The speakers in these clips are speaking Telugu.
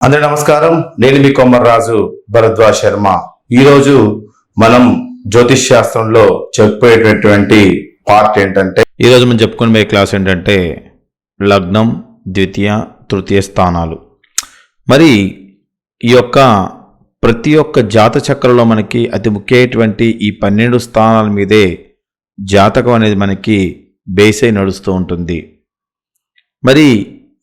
అందరి నమస్కారం. నేను మీ కొమ్మర్రాజు భరద్వాజ్ శర్మ. ఈరోజు మనం జ్యోతిష్ శాస్త్రంలో చెప్పేటటువంటి పార్ట్ ఏంటంటే ఈరోజు మనం చెప్పుకునే క్లాస్ ఏంటంటే లగ్నం ద్వితీయ తృతీయ స్థానాలు. మరి ఈ యొక్క ప్రతి ఒక్క జాత చక్రంలో మనకి అతి ముఖ్యమైనటువంటి ఈ పన్నెండు స్థానాల మీదే జాతకం అనేది మనకి బేస్ అయి నడుస్తూ ఉంటుంది. మరి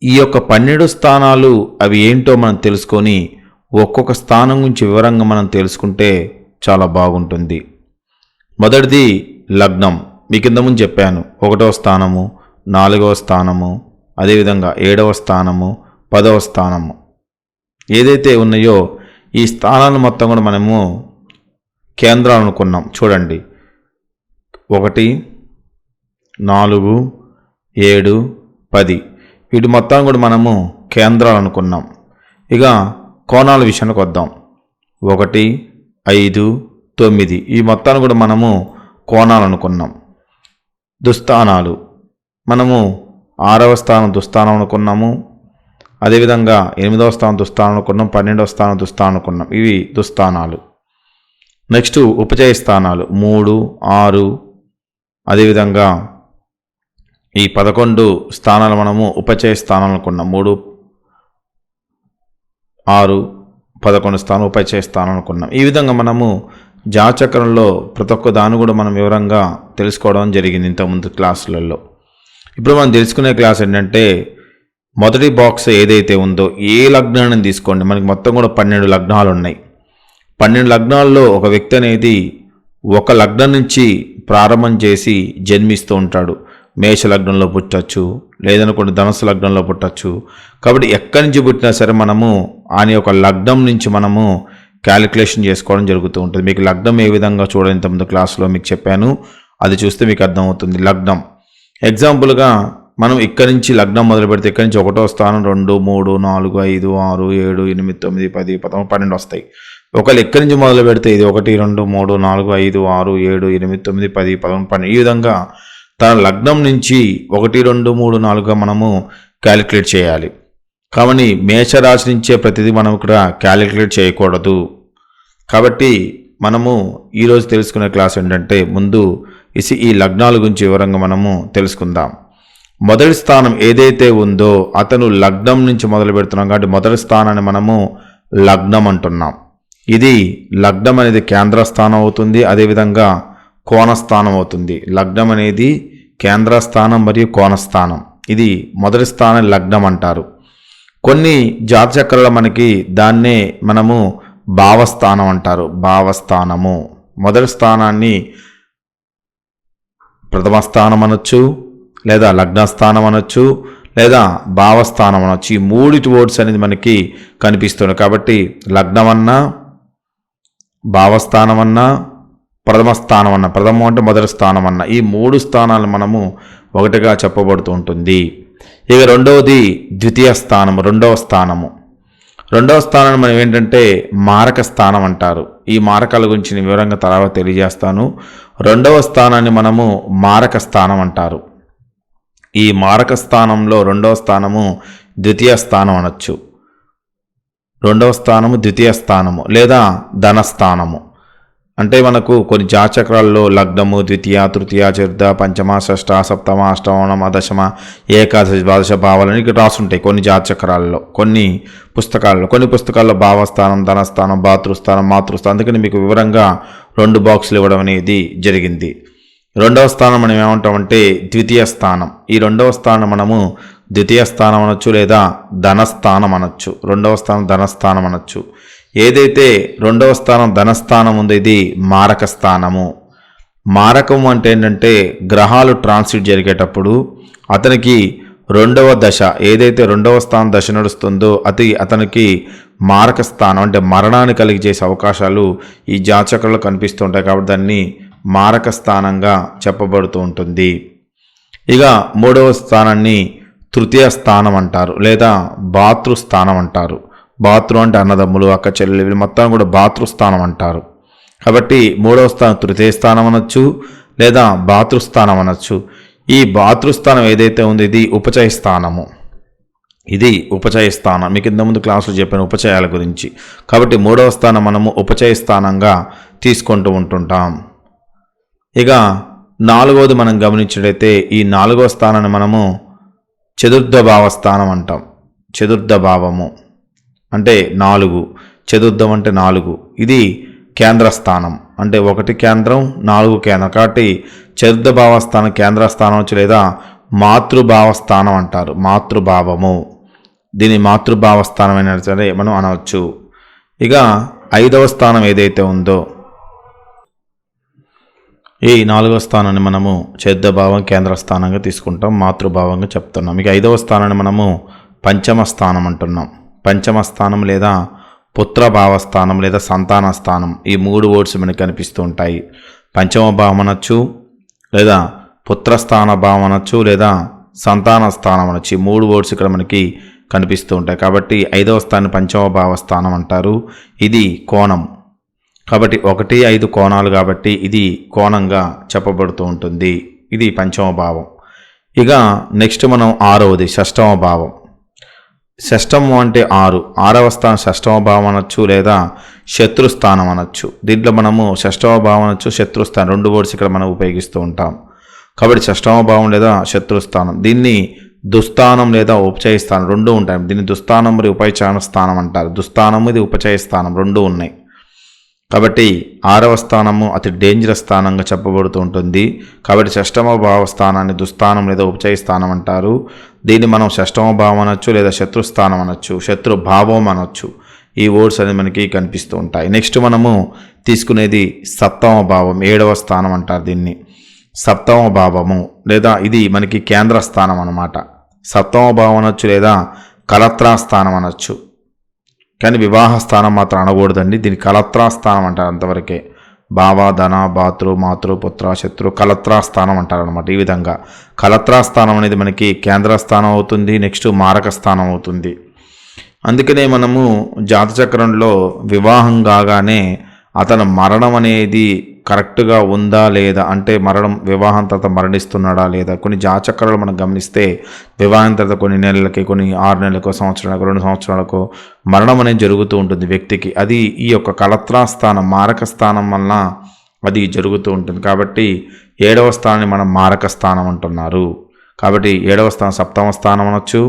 ఈ యొక్క పన్నెండు స్థానాలు అవి ఏంటో మనం తెలుసుకొని ఒక్కొక్క స్థానం గురించి వివరంగా మనం తెలుసుకుంటే చాలా బాగుంటుంది. మొదటిది లగ్నం. మీ కింద ముందు చెప్పాను. ఒకటవ స్థానము నాలుగవ స్థానము అదేవిధంగా ఏడవ స్థానము పదవ స్థానము. ఏదైతే ఉన్నాయో ఈ స్థానాలు మొత్తం కూడా మనము కేంద్రాలు అనుకున్నాం. చూడండి. ఒకటి నాలుగు ఏడు పది. వీటి మొత్తం కూడా మనము కేంద్రాలు అనుకున్నాం. ఇక కోణాల విషయానికి వద్దాం. ఒకటి ఐదు తొమ్మిది. ఈ మొత్తాన్ని కూడా మనము కోణాలు అనుకున్నాం. దుస్థానాలు. మనము ఆరవ స్థానం దుస్థానం అనుకున్నాము. అదేవిధంగా ఎనిమిదవ స్థానం దుస్థానం అనుకున్నాం. పన్నెండవ స్థానం దుస్థానం అనుకున్నాం. ఇవి దుస్థానాలు. నెక్స్ట్ ఉపచయ స్థానాలు. మూడు ఆరు. అదేవిధంగా ఈ పదకొండు స్థానాలు మనము ఉపచయ స్థానాలు అనుకున్నాం మూడు ఆరు పదకొండు స్థానం ఉపచయ స్థానం అనుకున్నాం ఈ విధంగా మనము జాచక్రంలో ప్రతి ఒక్క దాన్ని కూడా మనం వివరంగా తెలుసుకోవడం జరిగింది ఇంతకుముందు క్లాసులలో. ఇప్పుడు మనం తెలుసుకునే క్లాస్ ఏంటంటే మొదటి బాక్స్ ఏదైతే ఉందో ఏ లగ్నాన్ని తీసుకోండి? మనకి మొత్తం కూడా పన్నెండు లగ్నాలు ఉన్నాయి. పన్నెండు లగ్నాల్లో ఒక వ్యక్తి అనేది ఒక లగ్నం నుంచి ప్రారంభం చేసి జన్మిస్తూ ఉంటాడు. మేష లగ్నంలో పుట్టచ్చు లేదనుకోండి ధనుసు లగ్నంలో పుట్టచ్చు. కాబట్టి ఎక్కడి నుంచి పుట్టినా సరే మనము ఆయన యొక్క లగ్నం నుంచి మనము క్యాలిక్యులేషన్ చేసుకోవడం జరుగుతూ ఉంటుంది. మీకు లగ్నం ఏ విధంగా చూడండి ఇంతకుముందు క్లాస్లో మీకు చెప్పాను. అది చూస్తే మీకు అర్థమవుతుంది. లగ్నం. ఎగ్జాంపుల్గా మనం ఇక్కడి నుంచి లగ్నం మొదలు పెడితే ఇక్కడి నుంచి ఒకటో స్థానం రెండు మూడు నాలుగు ఐదు ఆరు ఏడు ఎనిమిది తొమ్మిది పది పదమూడు పన్నెండు వస్తాయి. ఒకవేళ ఎక్కడి నుంచి మొదలు పెడితే ఇది ఒకటి రెండు మూడు నాలుగు ఐదు ఆరు ఏడు ఎనిమిది తొమ్మిది పది పదమూడు పన్నెండు. ఈ విధంగా తన లగ్నం నుంచి ఒకటి రెండు మూడు నాలుగుగా మనము క్యాలిక్యులేట్ చేయాలి. కాబట్టి మేషరాశి నుంచే ప్రతిదీ మనం ఇక్కడ క్యాలిక్యులేట్ చేయకూడదు. కాబట్టి మనము ఈరోజు తెలుసుకునే క్లాస్ ఏంటంటే ముందు ఇసి ఈ లగ్నాల గురించి వివరంగా మనము తెలుసుకుందాం. మొదటి స్థానం ఏదైతే ఉందో అతను లగ్నం నుంచి మొదలు పెడుతున్నాం కాబట్టి మొదటి స్థానాన్ని మనము లగ్నం అంటున్నాం. ఇది లగ్నం అనేది కేంద్ర స్థానం అవుతుంది. అదేవిధంగా కోణస్థానం అవుతుంది లగ్నం అనేది కేంద్ర స్థానం మరియు కోణస్థానం. ఇది మొదటి స్థానం లగ్నం అంటారు. కొన్ని జాతచక్రాలు మనకి దాన్నే మనము భావస్థానం అంటారు. భావస్థానము. మొదటి స్థానాన్ని ప్రథమ స్థానం అనొచ్చు లేదా లగ్నస్థానం అనొచ్చు లేదా భావస్థానం అనొచ్చు. ఈ మూడిటి వర్డ్స్ అనేది మనకి కనిపిస్తుంది కాబట్టి లగ్నం అన్నా భావస్థానం అన్నా ప్రథమ స్థానం అన్న ప్రథమం అంటే మొదటి స్థానం అన్న ఈ మూడు స్థానాలు మనము ఒకటిగా చెప్పబడుతూ ఉంటుంది. ఇక రెండవది ద్వితీయ స్థానము రెండవ స్థానము. రెండవ స్థానాన్ని మనం ఏంటంటే మారక స్థానం అంటారు. ఈ మారకాల గురించి నేను వివరంగా తర్వాత తెలియజేస్తాను. రెండవ స్థానాన్ని మనము మారక స్థానం అంటారు. ఈ మారక స్థానంలో రెండవ స్థానము ద్వితీయ స్థానం అనొచ్చు. రెండవ స్థానము ద్వితీయ స్థానము లేదా ధనస్థానము అంటే మనకు కొన్ని జాచక్రాల్లో లగ్నము ద్వితీయ తృతీయ చతుర్థ పంచమ షష్ట సప్తమ అష్టమ దశమ ఏకాదశి ద్వాదశ భావాలని ఇక్కడ రాసుంటాయి కొన్ని జాచక్రాల్లో కొన్ని పుస్తకాల్లో. కొన్ని పుస్తకాల్లో భావస్థానం ధనస్థానం భాతృస్థానం మాతృస్థానం. అందుకని మీకు వివరంగా రెండు బాక్సులు ఇవ్వడం అనేది జరిగింది. రెండవ స్థానం మనం ఏమంటామంటే ద్వితీయ స్థానం. ఈ రెండవ స్థానం మనము ద్వితీయ స్థానం అనొచ్చు లేదా ధనస్థానం అనొచ్చు. రెండవ స్థానం ధనస్థానం అనొచ్చు. ఏదైతే రెండవ స్థానం ధనస్థానం ఉందో ఇది మారక స్థానము. మారకం అంటే ఏంటంటే గ్రహాలు ట్రాన్సిట్ జరిగేటప్పుడు అతనికి రెండవ దశ ఏదైతే రెండవ స్థానం దశ నడుస్తుందో అతి అతనికి మారక స్థానం అంటే మరణాన్ని కలిగి చేసే అవకాశాలు ఈ జాతకంలో కనిపిస్తుంటాయి కాబట్టి దాన్ని మారక స్థానంగా చెప్పబడుతూ ఉంటుంది. ఇక మూడవ స్థానాన్ని తృతీయ స్థానం అంటారు లేదా భాతృస్థానం అంటారు. బాతృ అంటే అన్నదమ్ములు అక్క చెల్లెలు వీళ్ళు మొత్తం కూడా బాతృస్థానం అంటారు. కాబట్టి మూడవ స్థానం తృతీయ స్థానం అనొచ్చు లేదా బాతృస్థానం అనొచ్చు. ఈ బాతృస్థానం ఏదైతే ఉందో ఇది ఉపచయ స్థానము. ఇది ఉపచయ స్థానం. మీకు ఇంతకుముందు క్లాసులో చెప్పిన ఉపచయాల గురించి. కాబట్టి మూడవ స్థానం మనము ఉపచయ స్థానంగా తీసుకుంటూ ఉంటుంటాం. ఇక నాలుగవది మనం గమనించినట్లయితే ఈ నాలుగవ స్థానాన్ని మనము చతుర్థ భావ స్థానం అంటాం. చతుర్థ భావము. అంటే నాలుగు. చతుర్థం అంటే నాలుగు. ఇది కేంద్ర స్థానం అంటే ఒకటి కేంద్రం నాలుగు కేంద్రం. కాబట్టి చతుర్థ భావస్థానం కేంద్ర స్థానం వచ్చి లేదా మాతృభావ స్థానం అంటారు. మాతృభావము. దీని మాతృభావ స్థానం అయినా సరే మనం అనవచ్చు. ఇక ఐదవ స్థానం ఏదైతే ఉందో ఈ నాలుగవ స్థానాన్ని మనము చతుర్థ భావం కేంద్ర స్థానంగా తీసుకుంటాం. మాతృభావంగా చెప్తున్నాం. ఇక ఐదవ స్థానాన్ని మనము పంచమ స్థానం అంటున్నాం. పంచమ స్థానం లేదా పుత్ర స్థానం లేదా సంతాన స్థానం ఈ మూడు వర్డ్స్ మనకి కనిపిస్తూ ఉంటాయి పంచమ భావం అనొచ్చు లేదా పుత్రస్థాన భావం అనొచ్చు లేదా సంతాన స్థానం అనొచ్చు ఈ మూడు వర్డ్స్ ఇక్కడ మనకి కనిపిస్తూ ఉంటాయి కాబట్టి ఐదవ స్థానం పంచమ భావ స్థానం అంటారు. ఇది కోణం. కాబట్టి ఒకటి ఐదు కోణాలు కాబట్టి ఇది కోణంగా చెప్పబడుతూ ఉంటుంది. ఇది పంచమ భావం ఇక నెక్స్ట్ మనం ఆరవది షష్టమ భావం షష్టము అంటే ఆరు. ఆరవ స్థానం షష్టమ భావం అనొచ్చు లేదా శత్రుస్థానం అనొచ్చు దీంట్లో మనము షష్టమ భావం అనొచ్చు శత్రుస్థానం రెండు వర్డ్స్ ఇక్కడ మనం ఉపయోగిస్తూ ఉంటాం. కాబట్టి షష్టమ భావం లేదా శత్రుస్థానం. దీన్ని దుస్థానం లేదా ఉపచయ స్థానం రెండు ఉంటాయి. దీన్ని దుస్థానం మరియు ఉపచయన స్థానం అంటారు. దుస్థానం ఇది ఉపచయ స్థానం రెండు ఉన్నాయి. కాబట్టి ఆరవ స్థానము అతి డేంజరస్ స్థానంగా చెప్పబడుతూ ఉంటుంది. కాబట్టి షష్టమ భావ స్థానాన్ని దుస్థానం లేదా ఉపచయ స్థానం అంటారు. దీన్ని మనం షష్టమ భావం అనొచ్చు లేదా శత్రుస్థానం అనొచ్చు శత్రు భావం అనొచ్చు. ఈ వర్డ్స్ అనేది మనకి కనిపిస్తూ ఉంటాయి. నెక్స్ట్ మనము తీసుకునేది సప్తమ భావం ఏడవ స్థానం అంటారు దీన్ని. సప్తమ భావము లేదా ఇది మనకి కేంద్ర స్థానం అన్నమాట. సప్తమ భావం అనొచ్చు లేదా కలత్రా స్థానం అనొచ్చు. కానీ వివాహ స్థానం మాత్రం అనకూడదండి. దీని కలత్రా స్థానం అంటారు అంతవరకే. భావ ధన భాతృ మాతృ పుత్ర శత్రు కలత్రా స్థానం అంటారు అనమాట ఈ విధంగా. కలత్రా స్థానం అనేది మనకి కేంద్ర స్థానం అవుతుంది నెక్స్ట్ మారక స్థానం అవుతుంది. అందుకనే మనము జాతచక్రంలో వివాహం కాగానే అతను మరణం అనేది కరెక్ట్గా ఉందా లేదా? అంటే మరణం వివాహం తర్వాత మరణిస్తున్నాడా లేదా? కొన్ని జాచక్రాలు మనం గమనిస్తే వివాహం తర్వాత కొన్ని నెలలకి కొన్ని ఆరు నెలలకు సంవత్సరాలకు రెండు సంవత్సరాలకు మరణం అనేది జరుగుతూ ఉంటుంది వ్యక్తికి. అది ఈ యొక్క కలత్రా స్థానం మారక స్థానం వలన అది జరుగుతూ ఉంటుంది. కాబట్టి ఏడవ స్థానాన్ని మనం మారక స్థానం అంటున్నారు. కాబట్టి ఏడవ స్థానం సప్తమ స్థానం అనొచ్చు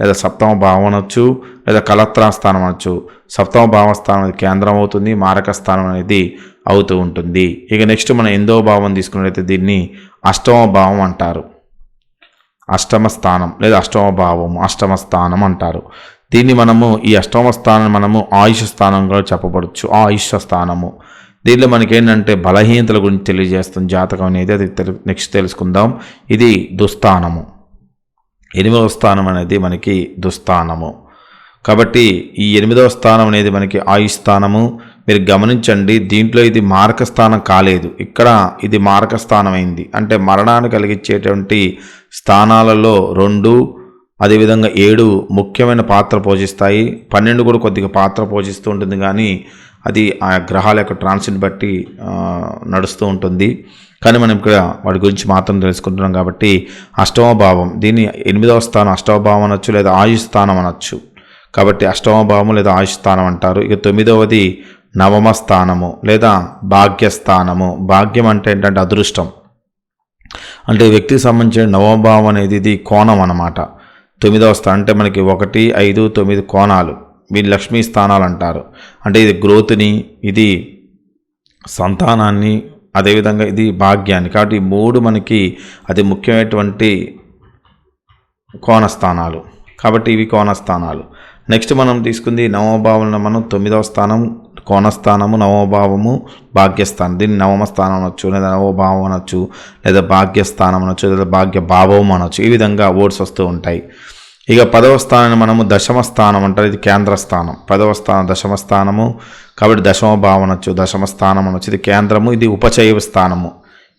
లేదా సప్తమ భావం అనొచ్చు లేదా కలత్రా స్థానం అనొచ్చు. సప్తమ భావస్థానం అనేది కేంద్రం అవుతుంది మారక స్థానం అనేది అవుతూ ఉంటుంది. ఇక నెక్స్ట్ మనం ఎందో భావం తీసుకున్నట్లయితే దీన్ని అష్టమ భావం అంటారు. అష్టమ స్థానం లేదా అష్టమ భావము అష్టమ స్థానం అంటారు. దీన్ని మనము ఈ అష్టమ స్థానం మనము ఆయుష స్థానంగా చెప్పబడచ్చు. ఆయుష స్థానము. దీనిలో మనకేంటంటే బలహీనతల గురించి తెలియజేస్తుంది జాతకం అనేది. అది తెలు నెక్స్ట్ తెలుసుకుందాం. ఇది దుస్థానము. ఎనిమిదవ స్థానం అనేది మనకి దుస్థానము. కాబట్టి ఈ ఎనిమిదవ స్థానం అనేది మనకి ఆయుష్ స్థానము. మీరు గమనించండి దీంట్లో ఇది మారక స్థానం కాలేదు. ఇక్కడ ఇది మారక అయింది అంటే మరణాన్ని కలిగించేటువంటి స్థానాలలో రెండు అదేవిధంగా ఏడు ముఖ్యమైన పాత్ర పోషిస్తాయి. పన్నెండు కూడా కొద్దిగా పాత్ర పోషిస్తూ ఉంటుంది కానీ అది ఆ గ్రహాల యొక్క ట్రాన్సిట్ బట్టి నడుస్తూ ఉంటుంది. కానీ మనం ఇక్కడ వాటి గురించి మాత్రం తెలుసుకుంటున్నాం కాబట్టి అష్టమ భావం దీన్ని ఎనిమిదవ స్థానం అష్టమ భావం అనొచ్చు లేదా ఆయుష్ స్థానం అనొచ్చు. కాబట్టి అష్టమ భావం లేదా ఆయుష్ స్థానం అంటారు. ఇక తొమ్మిదవది నవమ స్థానము లేదా భాగ్యస్థానము. భాగ్యం అంటే ఏంటంటే అదృష్టం. అంటే వ్యక్తికి సంబంధించిన నవభావం అనేది ఇది కోణం అన్నమాట. తొమ్మిదవ స్థానం అంటే మనకి ఒకటి ఐదు తొమ్మిది కోణాలు. వీళ్ళు లక్ష్మీ స్థానాలు అంటారు. అంటే ఇది గ్రోత్ని ఇది సంతానాన్ని అదేవిధంగా ఇది భాగ్యాన్ని. కాబట్టి ఈ మూడు మనకి అతి ముఖ్యమైనటువంటి కోణస్థానాలు. కాబట్టి ఇవి కోణస్థానాలు. నెక్స్ట్ మనం తీసుకుంది నవభావంలో మనం తొమ్మిదవ స్థానం కోణస్థానము నవమభావము భాగ్యస్థానం. దీన్ని నవమ స్థానం అనొచ్చు లేదా నవభావం అనొచ్చు లేదా భాగ్యస్థానం అనొచ్చు లేదా భాగ్య భావం అనొచ్చు. ఈ విధంగా వర్డ్స్ వస్తూ ఉంటాయి. ఇక పదవ స్థానాన్ని మనము దశమ స్థానం అంటారు. ఇది కేంద్ర స్థానం పదవ స్థానం దశమ స్థానము కాబట్టి దశమ భావం అనొచ్చు దశమ స్థానం అనొచ్చు. ఇది కేంద్రము ఇది ఉపచయ స్థానము.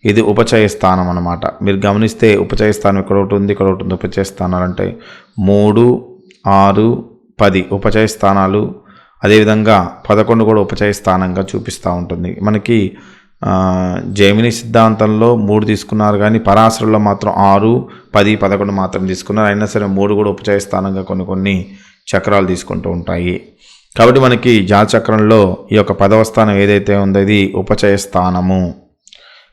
ఇది ఉపచయ స్థానం అనమాట మీరు గమనిస్తే ఉపచయ స్థానం ఇక్కడ ఒకటి ఉంది ఇక్కడ ఒకటి ఉంది. ఉపచయ స్థానాలు అంటే మూడు ఆరు పది. ఉపచయ స్థానాలు అదేవిధంగా పదకొండు కూడా ఉపచయ స్థానంగా చూపిస్తూ ఉంటుంది. మనకి జైమిని సిద్ధాంతంలో మూడు తీసుకున్నారు కానీ పరాశరులో మాత్రం ఆరు పది పదకొండు మాత్రం తీసుకున్నారు. అయినా సరే మూడు కూడా ఉపచయ స్థానంగా కొన్ని కొన్ని చక్రాలు తీసుకుంటూ ఉంటాయి. కాబట్టి మనకి జాచక్రంలో ఈ యొక్క పదవ స్థానం ఏదైతే ఉందో ఇది ఉపచయ స్థానము.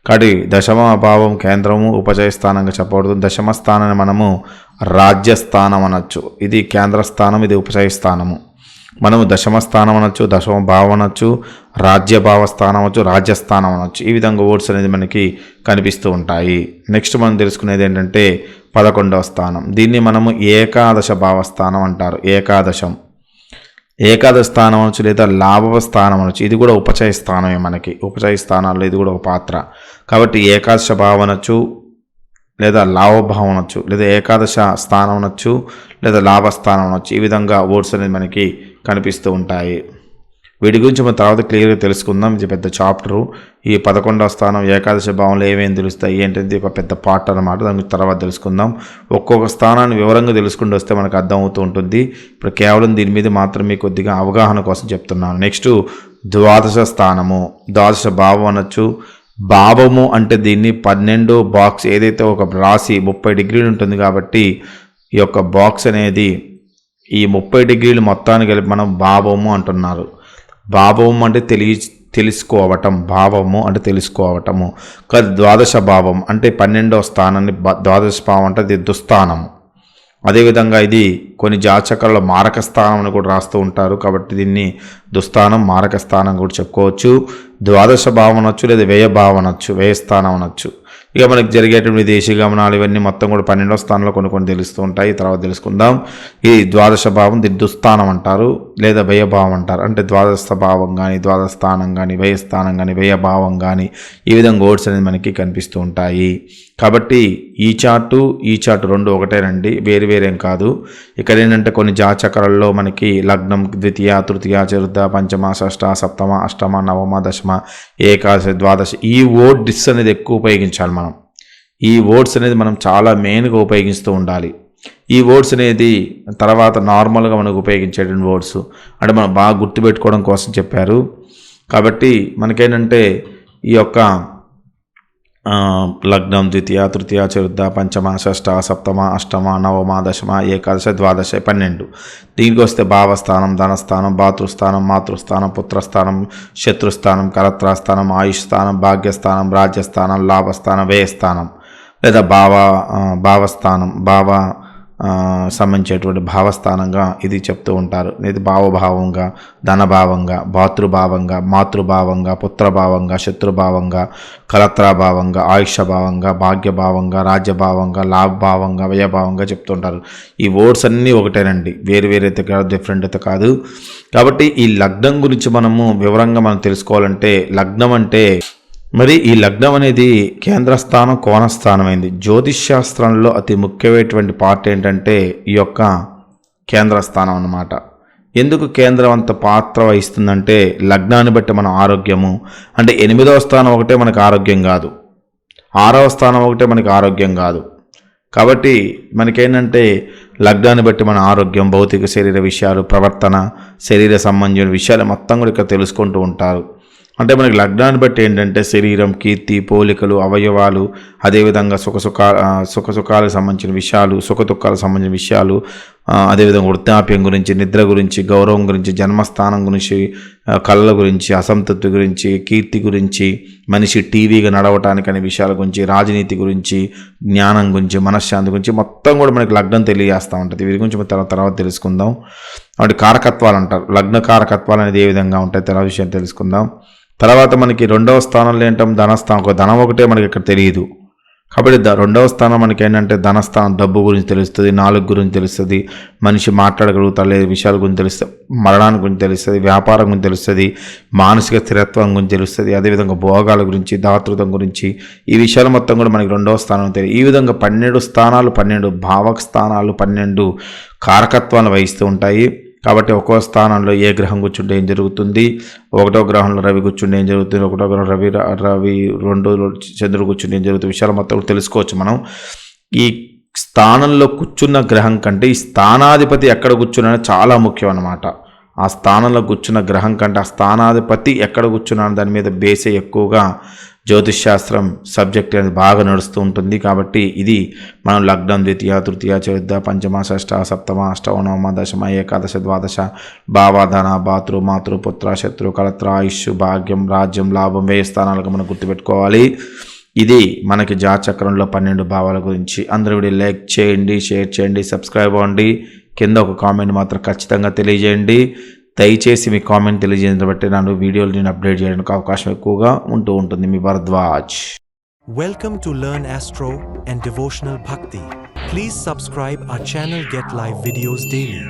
కాబట్టి దశమ భావం కేంద్రము ఉపచయ స్థానంగా చెప్పబడుతుంది. దశమ స్థానాన్ని మనము రాజ్యస్థానం అనొచ్చు. ఇది కేంద్ర స్థానం ఇది ఉపచయ స్థానము. మనము దశమ స్థానం అనొచ్చు దశమ భావం అనొచ్చు రాజ్య భావ స్థానం అనొచ్చు రాజ్యస్థానం అనొచ్చు ఈ విధంగా ఓట్స్ అనేది మనకి కనిపిస్తూ ఉంటాయి. నెక్స్ట్ మనం తెలుసుకునేది ఏంటంటే పదకొండవ స్థానం. దీన్ని మనము ఏకాదశ భావస్థానం అంటారు. ఏకాదశం. ఏకాదశ స్థానం అనొచ్చు లేదా లాభవ స్థానం అనొచ్చు ఇది కూడా ఉపచయ స్థానమే మనకి. ఉపచయ స్థానాల్లో ఇది కూడా ఒక పాత్ర. కాబట్టి ఏకాదశ భావం అనొచ్చు లేదా లాభభావం అనొచ్చు లేదా ఏకాదశ స్థానం అనొచ్చు లేదా లాభస్థానం అనొచ్చు ఈ విధంగా వర్డ్స్ అనేది మనకి కనిపిస్తూ ఉంటాయి. వీటి గురించి మనం తర్వాత క్లియర్గా తెలుసుకుందాం. ఇది పెద్ద చాప్టరు. ఈ పదకొండవ స్థానం ఏకాదశ భావంలో ఏమేమి తెలుస్తాయి ఏంటంటే ఒక పెద్ద పార్ట్ అనమాట దాని తర్వాత తెలుసుకుందాం. ఒక్కొక్క స్థానాన్ని వివరంగా తెలుసుకుంటూ వస్తే మనకు అర్థమవుతూ ఉంటుంది. ఇప్పుడు కేవలం దీని మీద మాత్రమే కొద్దిగా అవగాహన కోసం చెప్తున్నాను. నెక్స్ట్ ద్వాదశ స్థానము. ద్వాదశ భావం అనొచ్చు. భావము అంటే దీన్ని పన్నెండు బాక్స్ ఏదైతే ఒక రాశి ముప్పై డిగ్రీలు ఉంటుంది కాబట్టి ఈ యొక్క బాక్స్ అనేది ఈ ముప్పై డిగ్రీలు మొత్తాన్ని కలిపి మనం భావము అంటున్నారు. భావము అంటే తెలియ తెలుసుకోవటం. భావము అంటే తెలుసుకోవటము. కాదు ద్వాదశ భావం అంటే పన్నెండవ స్థానాన్ని ద్వాదశ భావం అంటే అది దుస్థానము. అదేవిధంగా ఇది కొన్ని జాచకాలలో మారక స్థానం అని కూడా రాస్తూ ఉంటారు. కాబట్టి దీన్ని దుస్థానం మారక స్థానం కూడా చెప్పుకోవచ్చు. ద్వాదశ భావం అనొచ్చు లేదా వ్యయ భావం అనొచ్చు వ్యయస్థానం అనొచ్చు. ఇక మనకి జరిగేటువంటి దేశీయ గమనాలు ఇవన్నీ మొత్తం కూడా పన్నెండో స్థానంలో కొన్ని కొన్ని తెలుస్తూ ఉంటాయి. తర్వాత తెలుసుకుందాం. ఈ ద్వాదశ భావం దిద్దుస్థానం దుస్థానం అంటారు లేదా వ్యయభావం అంటారు. అంటే ద్వాదశ భావం కానీ ద్వాదశ స్థానం కానీ వ్యయస్థానం కానీ వ్యయభావం కానీ ఈ విధంగా ఓట్స్ అనేది మనకి కనిపిస్తూ ఉంటాయి. కాబట్టి ఈ చార్టు ఈ చార్టు రెండు ఒకటేనండి వేరు వేరేం కాదు. ఇక్కడ ఏంటంటే కొన్ని జాచకరాల్లో మనకి లగ్నం ద్వితీయ తృతీయ చతుర్థ పంచమ షష్ట సప్తమ అష్టమ నవమ దశమ ఏకాదశి ద్వాదశి. ఈ ఓట్ డిస్ అనేది ఎక్కువ ఉపయోగించాలి మనం. ఈ ఓట్స్ అనేది మనం చాలా మెయిన్గా ఉపయోగిస్తూ ఉండాలి. ఈ వర్డ్స్ అనేది తర్వాత నార్మల్గా మనకు ఉపయోగించేటువంటి వర్డ్స్ అంటే మనం బాగా గుర్తుపెట్టుకోవడం కోసం చెప్పారు. కాబట్టి మనకేంటంటే ఈ యొక్క లగ్నం ద్వితీయ తృతీయ చతుర్థ పంచమ షష్ట సప్తమ అష్టమ నవమ దశమ ఏకాదశ ద్వాదశ పన్నెండు. దీనికి వస్తే భావస్థానం ధనస్థానం భాతృస్థానం మాతృస్థానం పుత్రస్థానం శత్రుస్థానం కరత్రాస్థానం ఆయుష్ స్థానం భాగ్యస్థానం రాజ్యస్థానం లాభస్థానం వ్యయస్థానం లేదా భావ భావస్థానం భావ సంబంధించేటువంటి భావస్థానంగా ఇది చెప్తూ ఉంటారు. ఇది భావభావంగా ధనభావంగా భాతృభావంగా మాతృభావంగా పుత్రభావంగా శత్రుభావంగా కలత్రాభావంగా ఆయుష్యభావంగా భాగ్యభావంగా రాజ్యభావంగా లాభభావంగా వ్యయభావంగా చెప్తుంటారు. ఈ వర్డ్స్ అన్నీ ఒకటేనండి. వేరు వేరు కాదు డిఫరెంట్ అయితే కాదు. కాబట్టి ఈ లగ్నం గురించి మనము వివరంగా మనం తెలుసుకోవాలంటే లగ్నం అంటే మరి ఈ లగ్నం అనేది కేంద్రస్థానం కోణస్థానమైంది. జ్యోతిష్ శాస్త్రంలో అతి ముఖ్యమైనటువంటి పార్ట్ ఏంటంటే ఈ యొక్క కేంద్ర స్థానం అన్నమాట. ఎందుకు కేంద్రం అంత పాత్ర వహిస్తుందంటే లగ్నాన్ని బట్టి మన ఆరోగ్యము. అంటే ఎనిమిదవ స్థానం ఒకటే మనకు ఆరోగ్యం కాదు. ఆరవ స్థానం ఒకటే మనకి ఆరోగ్యం కాదు. కాబట్టి మనకేంటంటే లగ్నాన్ని బట్టి మన ఆరోగ్యం భౌతిక శరీర విషయాలు ప్రవర్తన శరీర సంబంధించిన విషయాలు మొత్తం కూడా ఇక్కడ తెలుసుకుంటూ ఉంటారు. అంటే మనకి లగ్నాన్ని బట్టి ఏంటంటే శరీరం కీర్తి పోలికలు అవయవాలు అదేవిధంగా సుఖ సుఖ సుఖ సుఖాలకు సంబంధించిన విషయాలు సుఖ దుఃఖాలకు సంబంధించిన విషయాలు అదేవిధంగా వృత్తాప్యం గురించి నిద్ర గురించి గౌరవం గురించి జన్మస్థానం గురించి కళ్ళ గురించి అసంతృప్తి గురించి కీర్తి గురించి మనిషి టీవీగా నడవటానికి అనే విషయాల గురించి రాజనీతి గురించి జ్ఞానం గురించి మనశ్శాంతి గురించి మొత్తం కూడా మనకి లగ్నం తెలియజేస్తూ ఉంటుంది. వీరి గురించి తర్వాత తర్వాత తెలుసుకుందాం. వాటి కారకత్వాలు అంటారు. లగ్న కారకత్వాలు అనేది ఏ విధంగా ఉంటాయి తర్వాత విషయం తెలుసుకుందాం. తర్వాత మనకి రెండవ స్థానంలో ఏంటం? ధనస్థానం. ఒక ధనం ఒకటే మనకి ఇక్కడ తెలియదు. కాబట్టి ద- రెండవ స్థానం మనకి ఏంటంటే ధనస్థానం డబ్బు గురించి తెలుస్తుంది నాలుగు గురించి తెలుస్తుంది మనిషి మాట్లాడగలుగుతాడు లేదు విషయాల గురించి తెలుస్తుంది మరణాన్ని గురించి తెలుస్తుంది వ్యాపారం గురించి తెలుస్తుంది మానసిక స్థిరత్వం గురించి తెలుస్తుంది అదేవిధంగా భోగాల గురించి దాతృత్వం గురించి ఈ విషయాలు మొత్తం కూడా మనకి రెండవ స్థానం తెలియదు. ఈ విధంగా పన్నెండు స్థానాలు పన్నెండు భావక స్థానాలు పన్నెండు కారకత్వాలు వహిస్తూ ఉంటాయి. కాబట్టి ఒక్కో స్థానంలో ఏ గ్రహం కూర్చుంటే ఏం జరుగుతుంది? ఒకటో గ్రహంలో రవి కూర్చుంటే ఏం జరుగుతుంది? ఒకటో గ్రహం రవి రవి రెండు చంద్రుడు కూర్చుంటే ఏం జరుగుతుంది? విషయాలు మొత్తం కూడా తెలుసుకోవచ్చు మనం. ఈ స్థానంలో కూర్చున్న గ్రహం కంటే ఈ స్థానాధిపతి ఎక్కడ కూర్చున్నా చాలా ముఖ్యం అన్నమాట. ఆ స్థానంలో కూర్చున్న గ్రహం కంటే ఆ స్థానాధిపతి ఎక్కడ కూర్చున్నాను దాని మీద బేసే ఎక్కువగా జ్యోతిష్శాస్త్రం సబ్జెక్ట్ అనేది బాగా నడుస్తూ ఉంటుంది. కాబట్టి ఇది మనం లగ్నం ద్వితీయ తృతీయ చతుర్థ పంచమ షష్ట సప్తమ అష్టమ నవమ దశమ ఏకాదశ ద్వాదశ భావాధన భాతృ మాతృ పుత్ర శత్రు కలత్ర ఆయుష్ భాగ్యం రాజ్యం లాభం వ్యయ స్థానాలకు మనం గుర్తుపెట్టుకోవాలి. ఇది మనకి జాచక్రంలో పన్నెండు భావాల గురించి. అందరూ వీడియో లైక్ చేయండి షేర్ చేయండి సబ్స్క్రైబ్ అవ్వండి. కింద ఒక కామెంట్ మాత్రం ఖచ్చితంగా తెలియజేయండి. దయచేసి మీ కామెంట్ తెలియజేయడం బట్టి నన్ను వీడియోలు నేను అప్డేట్ చేయడానికి అవకాశం ఎక్కువగా ఉంటూ ఉంటుంది మీ Bharadwaj. Welcome to learn astro and devotional భక్తి please subscribe our channel get live videos daily